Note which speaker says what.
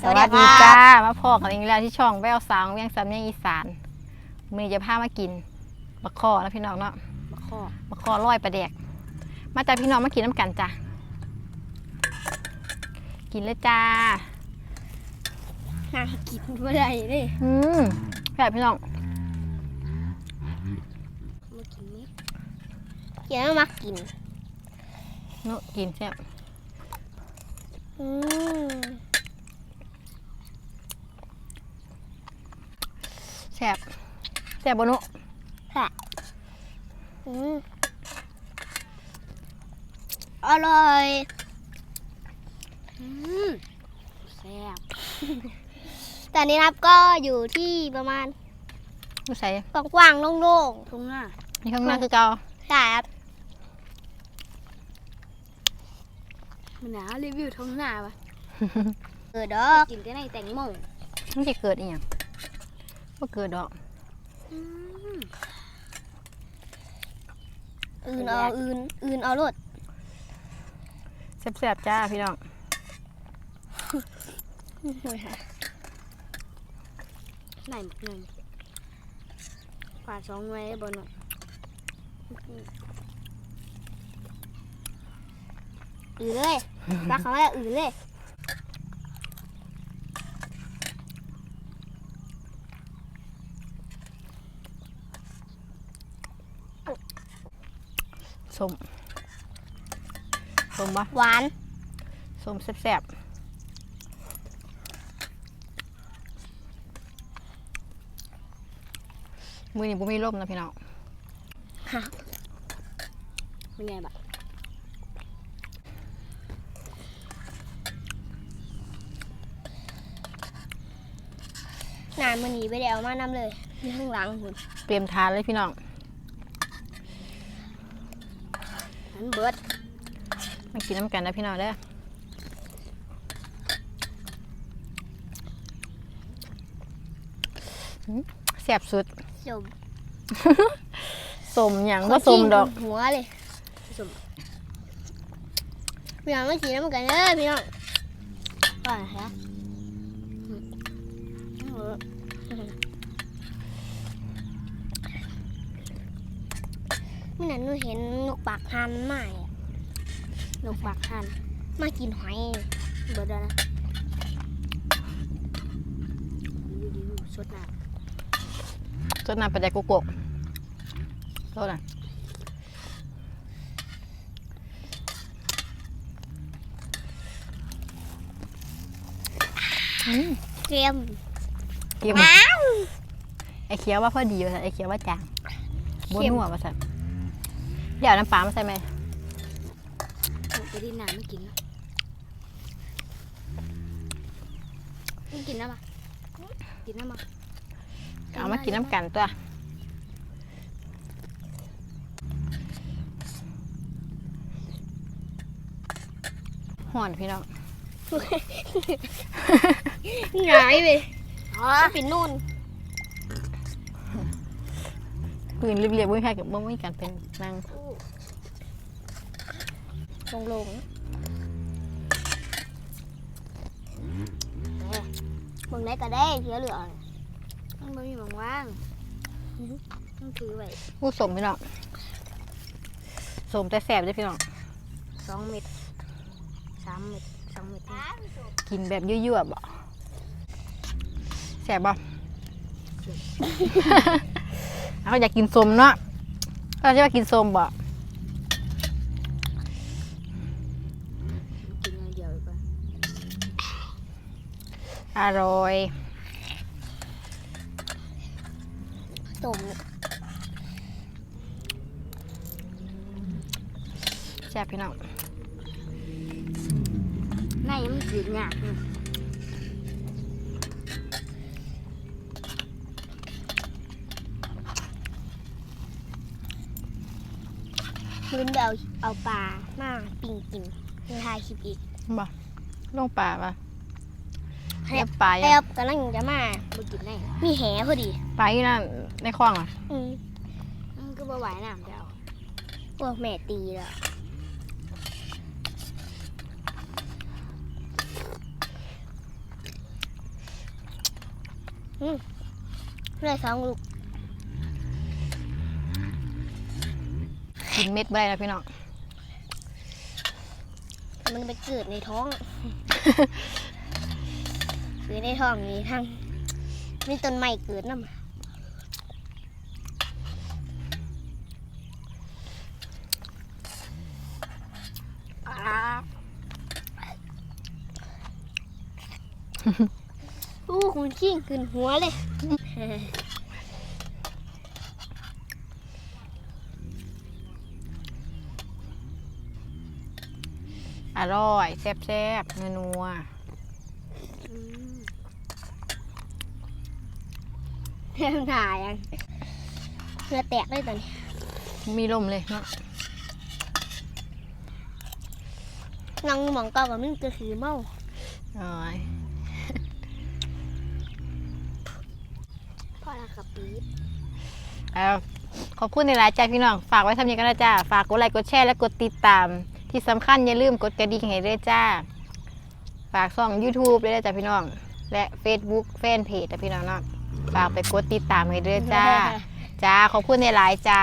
Speaker 1: สวัสดีจ้ามาพอกันอีกแล้วที่ช่องแววสาวเวียงสำเนียงอีสานมือนี้จะพามากินบะคอนะพี่น้องเนาะ
Speaker 2: มะข้อบะ
Speaker 1: คอร้อยปลาแดกมาจากพี่น้องมากินน้ำกันจ้ะกินเลยจ้า
Speaker 2: หากินบ่ได้เด้
Speaker 1: อืมแบบพี่น้อง
Speaker 2: มากินไหมเกี่ยวมากิน
Speaker 1: เนาะกินแซ่บ
Speaker 2: อืม
Speaker 1: แซ่บ แซ่บบนุ
Speaker 2: ค่ะอืมอร่อยอืมแซ่บ แต่นี้นะครับก็อยู่ที่ประมาณ
Speaker 1: ดูใส่
Speaker 2: กว้างๆโล่งๆตรงหน้า
Speaker 1: นี่ข้างหน้าคือเกา
Speaker 2: ใช่ครับ
Speaker 3: มันหนารีวิวท้องหน้าปะ
Speaker 2: เออดอก
Speaker 3: กินแต่ในแตงโม
Speaker 1: มันจะเกิดอีหยังว่าเกิดดอก
Speaker 2: อื่นเอาอื่นอื่นเอารถ
Speaker 1: แซ่บๆจ้าพี่น้อง
Speaker 3: ไหนหมดหนึ่งฝาดสองไว้บนน่ะ
Speaker 2: อื่นเลยรักเขาแล้วอื่นเลย
Speaker 1: ส้มส้มปะ
Speaker 2: หวาน
Speaker 1: ส้มแซ่บๆมือนี้บุมีร่มนะพี่น้อง
Speaker 3: เป็นไงบ้าง
Speaker 2: นานมันหนีไปแล้วมานำเลยอยู่ข้างหลังคุณ
Speaker 1: เตรียมทานเลยพี่น้อง
Speaker 3: นั้นเบิด
Speaker 1: มากินน้ำกันนะพี่น้องเด้อหืมแซ่บสุด
Speaker 2: สม
Speaker 1: สมอย่างว่าสมดอก
Speaker 2: หัวเลย
Speaker 3: สม
Speaker 2: พี่น้องมากินน้ำกันเด้อพี่น้องก่อนฮะ
Speaker 3: เออ
Speaker 2: เมื่อนั้นหนูเห็นนกปากหันใหม่อะ
Speaker 3: นกปากหัน
Speaker 2: มากินหอย
Speaker 3: เบิดแล้วนะรีวิวสดหนา
Speaker 1: จนน้ำไปได้กุกกโทษนะอืม
Speaker 2: เกรียม
Speaker 1: เกี่ยมไอ้เขียวว่าพอดีว่าสันไอ้เขียวว่าจางบนหัวว่าสัน เดี๋ยวน้ำปลามาใส่ไหม
Speaker 3: ไปดินน้ำไม่กินแล้วไม่กินแล้วปะกินแล้วมา
Speaker 1: เอามากินน้ำกันตัวห่อนพี่น้อง
Speaker 2: หงายไป
Speaker 3: อ๋อ
Speaker 2: ปิดนู่น
Speaker 1: ปืนเรียบๆไม่ใช่กับบ่มีการเป็นนาง
Speaker 2: ลงลงเบิ่งได้ก็ได้เสียเหลือ
Speaker 3: มันไม่มีมองว่างต้องถือไว้
Speaker 1: ผู้สมพี่น้องสมแต่แสบเลยพี่น้อง
Speaker 3: สองเม็ดสามเม็ดสองเม็ด
Speaker 1: กินแบบยั่วๆบ่แสบบ่ เอาอยากกินสมเนาะเราจะมากินสมบ่
Speaker 3: กินอย่างเดียวดีกว่า
Speaker 1: อร่อย
Speaker 2: ตุ่ม
Speaker 1: แสบพี่น้อง
Speaker 3: ในมันจืดหยาบ นี่
Speaker 2: มื้นเดียวเอาปลามาปิ้งกินในทายคลิปอีก
Speaker 1: บ่ลงป่าป่ะ
Speaker 2: ให้
Speaker 1: แล้วปลา
Speaker 2: แอ
Speaker 1: ยัง
Speaker 2: บกำลังจะมา
Speaker 3: บ่กินได้
Speaker 2: มีแหพอดี
Speaker 1: ปลาอยู่นั่นในคลองอะ
Speaker 2: อืม
Speaker 3: มันก็บ่ไหวน้ำเดียว
Speaker 2: พวกแม่ตีแล้วเลยสองลูก
Speaker 1: กินเม็ดบ่ได้นะพี่น้อง
Speaker 2: มันไปเกิดในท้อง เกิดในท้องนี่ทั้งมีต้นไม้เกิดน้ำอู้คุณขี้งขึ้นหัวเลย
Speaker 1: อร่อยแซ่บๆนัว
Speaker 3: อืม
Speaker 2: เริ่มถ่ายยังเรือแตกเลยตอนนี้
Speaker 1: ๆมีลมเลยเนาะ
Speaker 2: นังหมองเก่ากับมึงก็คือเมา
Speaker 1: โอ้ย
Speaker 2: พ่อรักกับปี๊บ
Speaker 1: เอาขอบคุณในหลายๆใจพี่น้อง ฝากไว้ทำยังไงกันนะจ้า ฝากกดไลค์กดแชร์และกดติดตาม ที่สำคัญอย่าลืมกดกระดิ่งให้ด้วยจ้า ฝากช่อง YouTube ด้วยนะจ้าพี่น้อง และ Facebook แฟนเพจนะพี่น้องเนาะฝากไปกดติดตามให้ด้วยจ้า จ้าขอบคุณในหลายๆจ้า